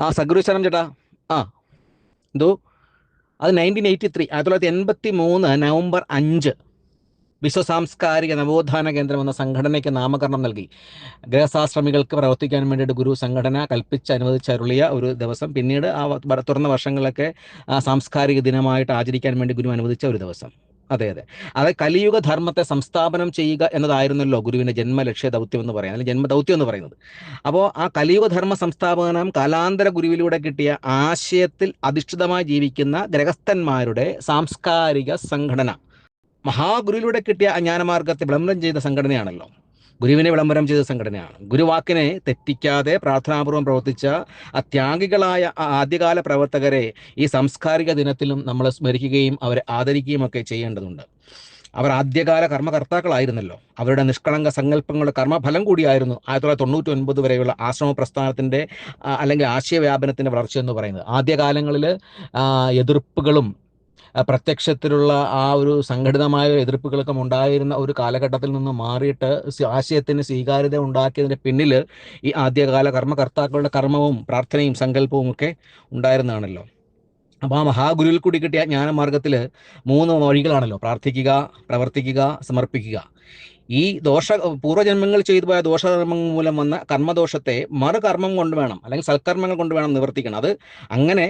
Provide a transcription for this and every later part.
ആ സഗുരു ശരണം ചേട്ടാ. ആ എന്തോ? അത് നയന്റീൻ എയ്റ്റി ത്രീ ആയിരത്തി തൊള്ളായിരത്തി എൺപത്തി മൂന്ന് നവംബർ അഞ്ച് വിശ്വ സാംസ്കാരിക നവോത്ഥാന കേന്ദ്രം എന്ന സംഘടനയ്ക്ക് നാമകരണം നൽകി. ഗൃഹസാശ്രമികൾക്ക് പ്രവർത്തിക്കാൻ വേണ്ടിയിട്ട് ഗുരു സംഘടന കൽപ്പിച്ച് അനുവദിച്ചരുളിയ ഒരു ദിവസം. പിന്നീട് ആ തുറന്ന വർഷങ്ങളിലൊക്കെ ആ സാംസ്കാരിക ദിനമായിട്ട് ആചരിക്കാൻ വേണ്ടി ഗുരു അനുവദിച്ച ഒരു ദിവസം. അതെ അതെ. അത് കലിയുഗ ധർമ്മത്തെ സംസ്ഥാപനം ചെയ്യുക എന്നതായിരുന്നല്ലോ ഗുരുവിന്റെ ജന്മലക്ഷ്യ ദൗത്യം എന്ന് പറയുന്നത് അല്ലെങ്കിൽ ജന്മദൗത്യം എന്ന് പറയുന്നത്. അപ്പോൾ ആ കലിയുഗ ധർമ്മ സംസ്ഥാപനം കാലാന്തര ഗുരുവിലൂടെ കിട്ടിയ ആശയത്തിൽ അധിഷ്ഠിതമായി ജീവിക്കുന്ന ഗ്രഹസ്ഥന്മാരുടെ സാംസ്കാരിക സംഘടന. മഹാഗുരുവിലൂടെ കിട്ടിയ അജ്ഞാനമാർഗത്തെ ജ്ഞാനമാർഗത്തെ വിളംബരം ചെയ്ത സംഘടനയാണല്ലോ. ഗുരുവിനെ വിളംബരം ചെയ്ത സംഘടനയാണ്. ഗുരുവാക്കിനെ തെറ്റിക്കാതെ പ്രാർത്ഥനാപൂർവം പ്രവർത്തിച്ച ആ ത്യാഗികളായ ആ ആദ്യകാല പ്രവർത്തകരെ ഈ സാംസ്കാരിക ദിനത്തിലും നമ്മൾ സ്മരിക്കുകയും അവരെ ആദരിക്കുകയും ഒക്കെ ചെയ്യേണ്ടതുണ്ട്. അവർ ആദ്യകാല കർമ്മകർത്താക്കളായിരുന്നല്ലോ. അവരുടെ നിഷ്കളങ്ക സങ്കല്പങ്ങളുടെ കർമ്മഫലം കൂടിയായിരുന്നു ആയിരത്തി തൊള്ളായിരത്തി തൊണ്ണൂറ്റി ഒൻപത് വരെയുള്ള ആശ്രമ പ്രസ്ഥാനത്തിന്റെ അല്ലെങ്കിൽ ആശയവ്യാപനത്തിന്റെ വളർച്ച എന്ന് പറയുന്നത്. ആദ്യകാലങ്ങളിൽ എതിർപ്പുകളും പ്രത്യക്ഷത്തിലുള്ള ആ ഒരു സംഘടിതമായ എതിർപ്പുകളൊക്കെ ഉണ്ടായിരുന്ന ഒരു കാലഘട്ടത്തിൽ നിന്ന് മാറിയിട്ട് ആശയത്തിന് സ്വീകാര്യത ഉണ്ടാക്കിയതിന്റെ പിന്നിൽ ഈ ആദ്യകാല കർമ്മകർത്താക്കളുടെ കർമ്മവും പ്രാർത്ഥനയും സങ്കല്പവും ഒക്കെ ഉണ്ടായിരുന്നതാണല്ലോ അപ്പോൾ ആ മഹാഗുരുവിൽ കൂടി കിട്ടിയ ജ്ഞാനമാർഗത്തിൽ മൂന്ന് വഴികളാണല്ലോ. പ്രാർത്ഥിക്കുക പ്രവർത്തിക്കുക സമർപ്പിക്കുക. ദോഷ പൂർവജന്മങ്ങൾ ചെയ്തു പോയ ദോഷകർമ്മങ്ങൾ മൂലം വന്ന കർമ്മദോഷത്തെ മറുകർമ്മം കൊണ്ട് വേണം അല്ലെങ്കിൽ സൽക്കർമ്മങ്ങൾ കൊണ്ട് വേണം നിവർത്തിക്കണം. അത് അങ്ങനെ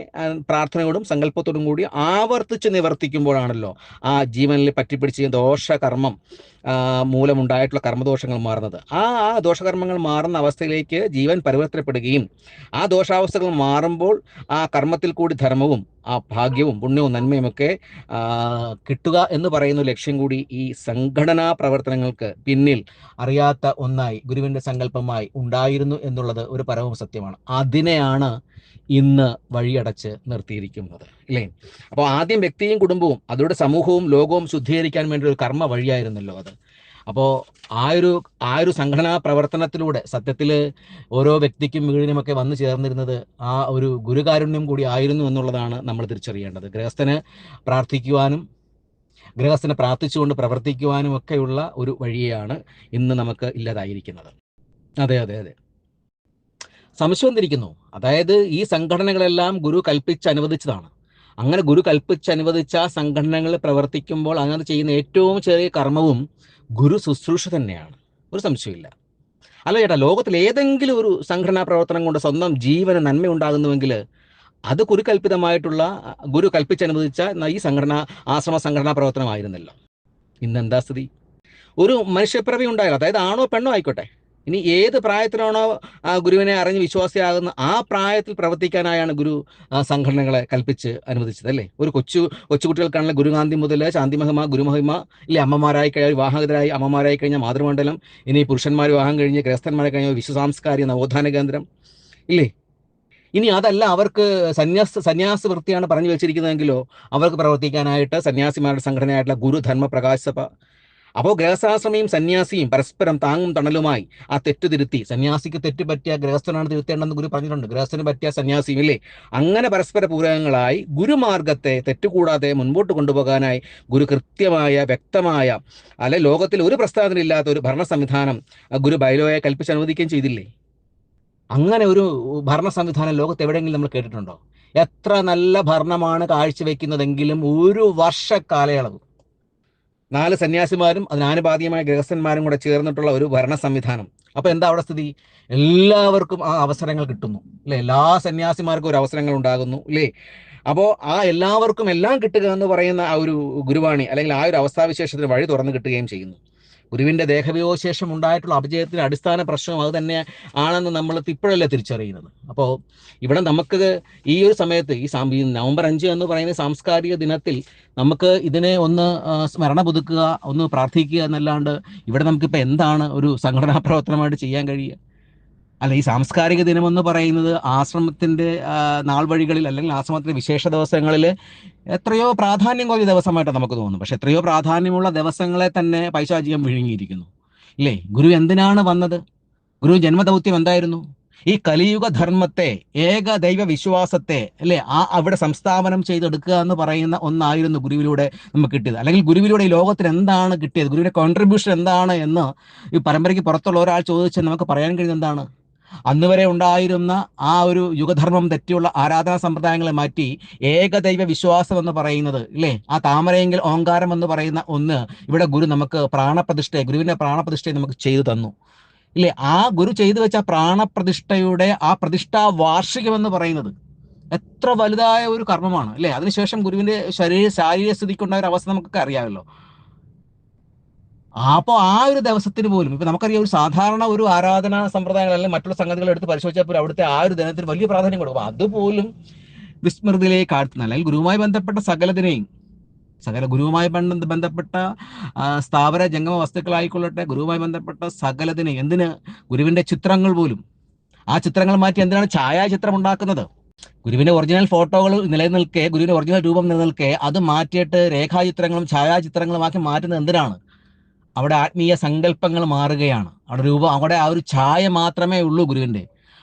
പ്രാർത്ഥനയോടും സങ്കല്പത്തോടും കൂടി ആവർത്തിച്ച് നിവർത്തിക്കുമ്പോഴാണല്ലോ ആ ജീവനിൽ പറ്റിപ്പിടിച്ച് ദോഷകർമ്മം മൂലമുണ്ടായിട്ടുള്ള കർമ്മദോഷങ്ങൾ മാറുന്നത്. ആ ആ ദോഷകർമ്മങ്ങൾ മാറുന്ന അവസ്ഥയിലേക്ക് ജീവൻ പരിവർത്തനപ്പെടുകയും ആ ദോഷാവസ്ഥകൾ മാറുമ്പോൾ ആ കർമ്മത്തിൽ കൂടി ധർമ്മവും ആ ഭാഗ്യവും പുണ്യവും നന്മയും ഒക്കെ കിട്ടുക എന്ന് പറയുന്ന ലക്ഷ്യം കൂടി ഈ സംഘടനാ പ്രവർത്തനങ്ങൾക്ക് പിന്നിൽ അറിയാത്ത ഒന്നായി ഗുരുവിന്റെ സങ്കല്പമായി ഉണ്ടായിരുന്നു എന്നുള്ളത് ഒരു പരമ സത്യമാണ്. അതിനെയാണ് ഇന്ന് വഴിയടച്ച് നിർത്തിയിരിക്കുന്നത്. ഇല്ലേ അപ്പോൾ ആദ്യം വ്യക്തിയും കുടുംബവും അതോടെ സമൂഹവും ലോകവും ശുദ്ധീകരിക്കാൻ വേണ്ടി ഒരു കർമ്മ വഴിയായിരുന്നല്ലോ അത്. അപ്പോൾ ആ ഒരു ആ ഒരു സംഘടനാ പ്രവർത്തനത്തിലൂടെ സത്യത്തിൽ ഓരോ വ്യക്തിക്കും വീടിനുമൊക്കെ വന്നു ചേർന്നിരുന്നത് ആ ഒരു ഗുരുകാരുണ്യം കൂടി ആയിരുന്നു എന്നുള്ളതാണ് നമ്മൾ തിരിച്ചറിയേണ്ടത്. ഗൃഹസ്ഥന് പ്രാർത്ഥിക്കുവാനും ഗൃഹസ്ഥനെ പ്രാർത്ഥിച്ചുകൊണ്ട് പ്രവർത്തിക്കുവാനും ഒക്കെയുള്ള ഒരു വഴിയാണ് ഇന്ന് നമുക്ക് ഇല്ലാതായിരിക്കുന്നത്. അതെ അതെ അതെ. സംശയം തിരിക്കുന്നു അതായത് ഈ സംഘടനകളെല്ലാം ഗുരു കൽപ്പിച്ച് അനുവദിച്ചതാണ്. അങ്ങനെ ഗുരു കൽപ്പിച്ച് അനുവദിച്ച സംഘടനകൾ പ്രവർത്തിക്കുമ്പോൾ അങ്ങനെ ചെയ്യുന്ന ഏറ്റവും ചെറിയ കർമ്മവും ഗുരു ശുശ്രൂഷ തന്നെയാണ്. ഒരു സംശയമില്ല അല്ല ചേട്ടാ ലോകത്തിൽ ഏതെങ്കിലും ഒരു സംഘടനാ പ്രവർത്തനം കൊണ്ട് സ്വന്തം ജീവന് നന്മ ഉണ്ടാകുന്നുവെങ്കിൽ അത് ഗുരുകൽപ്പിതമായിട്ടുള്ള ഗുരു കൽപ്പിച്ചനുവദിച്ച ഈ സംഘടന ആശ്രമ സംഘടനാ പ്രവർത്തനമായിരുന്നല്ലോ ഇന്ന് എന്താ സ്ഥിതി? ഒരു മനുഷ്യപ്പിറവി ഉണ്ടായാലും? അതായത് ആണോ പെണ്ണോ ആയിക്കോട്ടെ. ഇനി ഏത് പ്രായത്തിലാണോ ആ ഗുരുവിനെ അറിഞ്ഞ് വിശ്വാസിയാകുന്ന ആ പ്രായത്തിൽ പ്രവർത്തിക്കാനായാണ് ഗുരു സംഘടനകളെ കൽപ്പിച്ച് അനുവദിച്ചത് അല്ലേ? ഒരു കൊച്ചു കൊച്ചുകുട്ടികൾക്കാണെങ്കിൽ ഗുരുഗാന്ധി മുതൽ ശാന്തിമഹിമ ഗുരുമഹിമ. ഇല്ലേ അമ്മമാരായി കഴിഞ്ഞാൽ വിവാഹിതരായി അമ്മമാരായി കഴിഞ്ഞാൽ മാതൃമണ്ഡലം. ഇനി പുരുഷന്മാർ വിവാഹം കഴിഞ്ഞ് ഗ്രഹസ്ഥന്മാരെ കഴിഞ്ഞാൽ വിശ്വസാംസ്കാരിക നവോത്ഥാന കേന്ദ്രം. ഇല്ലേ? ഇനി അതല്ല അവർക്ക് സന്യാസ സന്യാസ വൃത്തിയാണ് പറഞ്ഞു വെച്ചിരിക്കുന്നതെങ്കിലോ അവർക്ക് പ്രവർത്തിക്കാനായിട്ട് സന്യാസിമാരുടെ സംഘടനയായിട്ടുള്ള ഗുരുധർമ്മ പ്രകാശ സഭ അപ്പോൾ ഗൃഹസ്ഥാശ്രമിയും സന്യാസിയും പരസ്പരം താങ്ങും തണലുമായി ആ തെറ്റു തിരുത്തി. സന്യാസിക്ക് തെറ്റ് പറ്റിയ ഗൃഹസ്ഥനാണ് തിരുത്തേണ്ടെന്ന് ഗുരു പറഞ്ഞിട്ടുണ്ട്. ഗൃഹസ്ഥന് പറ്റിയ സന്യാസിയും ഇല്ലേ? അങ്ങനെ പരസ്പര പൂരകങ്ങളായി ഗുരുമാർഗത്തെ തെറ്റുകൂടാതെ മുൻപോട്ട് കൊണ്ടുപോകാനായി ഗുരു കൃത്യമായ വ്യക്തമായ അല്ലെ ലോകത്തിൽ ഒരു പ്രസ്താവനയില്ലാത്ത ഒരു ഭരണ സംവിധാനം ഗുരു ബൈലോയെ കൽപ്പിച്ച് അനുവദിക്കുകയും ചെയ്തില്ലേ? അങ്ങനെ ഒരു ഭരണ സംവിധാനം ലോകത്ത് എവിടെയെങ്കിലും നമ്മൾ കേട്ടിട്ടുണ്ടോ? എത്ര നല്ല ഭരണമാണ് കാഴ്ചവെക്കുന്നതെങ്കിലും ഒരു വർഷ കാലയളവ് നാല് സന്യാസിമാരും അതിനാനുപാതികമായ ഗൃഹസ്ഥന്മാരും കൂടെ ചേർന്നിട്ടുള്ള ഒരു ഭരണ സംവിധാനം. അപ്പൊ എന്താ അവിടെ സ്ഥിതി? എല്ലാവർക്കും ആ അവസരങ്ങൾ കിട്ടുന്നു. അല്ലെ? എല്ലാ സന്യാസിമാർക്കും ഒരു അവസരങ്ങൾ ഉണ്ടാകുന്നു. അല്ലേ? അപ്പോൾ ആ എല്ലാവർക്കും എല്ലാം കിട്ടുക എന്ന് പറയുന്ന ആ ഒരു ഗുരുവാണി അല്ലെങ്കിൽ ആ ഒരു അവസ്ഥാവിശേഷത്തിന് വഴി തുറന്നു കിട്ടുകയും ചെയ്യുന്നു. ഗുരുവിന്റെ ദേഹവിയോഗശേഷം ഉണ്ടായിട്ടുള്ള അപജയത്തിന്റെ അടിസ്ഥാന പ്രശ്നം അത് തന്നെ ആണെന്ന് നമ്മൾ ഇപ്പോഴല്ലേ തിരിച്ചറിയുന്നത്. അപ്പോൾ ഇവിടെ നമുക്ക് ഈ ഒരു സമയത്ത് ഈ നവംബർ അഞ്ച് എന്ന് പറയുന്ന സാംസ്കാരിക ദിനത്തിൽ നമുക്ക് ഇതിനെ ഒന്ന് സ്മരണ പുതുക്കുക ഒന്ന് പ്രാർത്ഥിക്കുക എന്നല്ലാണ്ട് ഇവിടെ നമുക്കിപ്പോൾ എന്താണ് ഒരു സംഘടനാ പ്രവർത്തനമായിട്ട് ചെയ്യാൻ കഴിയുക? അല്ല ഈ സാംസ്കാരിക ദിനം എന്ന് പറയുന്നത് ആശ്രമത്തിന്റെ നാൾ വഴികളിൽ അല്ലെങ്കിൽ ആശ്രമത്തിന്റെ വിശേഷ ദിവസങ്ങളിൽ എത്രയോ പ്രാധാന്യം കുറഞ്ഞ ദിവസമായിട്ട് നമുക്ക് തോന്നുന്നു പക്ഷെ എത്രയോ പ്രാധാന്യമുള്ള ദിവസങ്ങളെ തന്നെ പൈശാചികം വിഴുങ്ങിയിരിക്കുന്നു. ഇല്ലേ? ഗുരു എന്തിനാണ് വന്നത്? ഗുരു ജന്മദൗത്യം എന്തായിരുന്നു? ഈ കലിയുഗ ധർമ്മത്തെ ഏക ദൈവ വിശ്വാസത്തെ അല്ലെ? ആ അവിടെ സംസ്ഥാപനം ചെയ്തെടുക്കുക എന്ന് പറയുന്ന ഒന്നായിരുന്നു ഗുരുവിലൂടെ നമുക്ക് കിട്ടിയത്. അല്ലെങ്കിൽ ഗുരുവിലൂടെ ഈ ലോകത്തിന് എന്താണ് കിട്ടിയത്? ഗുരുവിന്റെ കോൺട്രിബ്യൂഷൻ എന്താണ് എന്ന് ഈ പരമ്പരയ്ക്ക് പുറത്തുള്ള ഒരാൾ ചോദിച്ചാൽ നമുക്ക് പറയാൻ കഴിയുന്നത് എന്താണ്? അന്ന് വരെ ഉണ്ടായിരുന്ന ആ ഒരു യുഗധർമ്മം തെറ്റിയുള്ള ആരാധനാ സമ്പ്രദായങ്ങളെ മാറ്റി ഏകദൈവ വിശ്വാസം എന്ന് പറയുന്നത് ഇല്ലേ? ആ താമരയെങ്കിൽ ഓങ്കാരം എന്ന് പറയുന്ന ഒന്ന് ഇവിടെ ഗുരു നമുക്ക് പ്രാണപ്രതിഷ്ഠയെ ഗുരുവിന്റെ പ്രാണപ്രതിഷ്ഠയെ നമുക്ക് ചെയ്തു തന്നു. ഇല്ലേ? ആ ഗുരു ചെയ്തു വെച്ച പ്രാണപ്രതിഷ്ഠയുടെ ആ പ്രതിഷ്ഠാ വാർഷികം എന്ന് പറയുന്നത് എത്ര വലുതായ ഒരു കർമ്മമാണ് അല്ലേ അതിനുശേഷം ഗുരുവിന്റെ ശരീര ശാരീരിക സ്ഥിതിക്കുണ്ടായ ഒരു അവസ്ഥ നമുക്കൊക്കെ അറിയാമല്ലോ. അപ്പോൾ ആ ഒരു ദിവസത്തിന് പോലും ഇപ്പൊ നമുക്കറിയാം ഒരു സാധാരണ ഒരു ആരാധനാ സമ്പ്രദായങ്ങൾ അല്ലെങ്കിൽ മറ്റുള്ള സംഗതികൾ എടുത്ത് പരിശോധിച്ചാൽ പോലും അവിടുത്തെ ആ ഒരു ദിനത്തിന് വലിയ പ്രാധാന്യം കൊടുക്കും. അതുപോലും വിസ്മൃതിയിലേക്ക് ആഴ്ത്തുന്ന. അല്ലെങ്കിൽ ഗുരുവുമായി ബന്ധപ്പെട്ട സകലതിനെയും സകല ഗുരുവുമായി ബന്ധ- ബന്ധപ്പെട്ട സ്ഥാപന ജംഗമ വസ്തുക്കളായിക്കൊള്ളട്ടെ ഗുരുവുമായി ബന്ധപ്പെട്ട സകലതിനെ എന്തിന്? ഗുരുവിന്റെ ചിത്രങ്ങൾ പോലും. ആ ചിത്രങ്ങൾ മാറ്റി എന്തിനാണ് ഛായാചിത്രം ഉണ്ടാക്കുന്നത്? ഗുരുവിന്റെ ഒറിജിനൽ ഫോട്ടോകൾ നിലനിൽക്കെ ഗുരുവിന്റെ ഒറിജിനൽ രൂപം നിലനിൽക്കെ അത് മാറ്റിയിട്ട് രേഖാചിത്രങ്ങളും ഛായാചിത്രങ്ങളും ആക്കി മാറ്റുന്നത് എന്തിനാണ്? അവിടെ ആത്മീയ സങ്കല്പങ്ങൾ മാറുകയാണ്. അവിടെ രൂപം അവിടെ ആ ഒരു ഛായ മാത്രമേ ഉള്ളൂ ഗുരുവിന്റെ.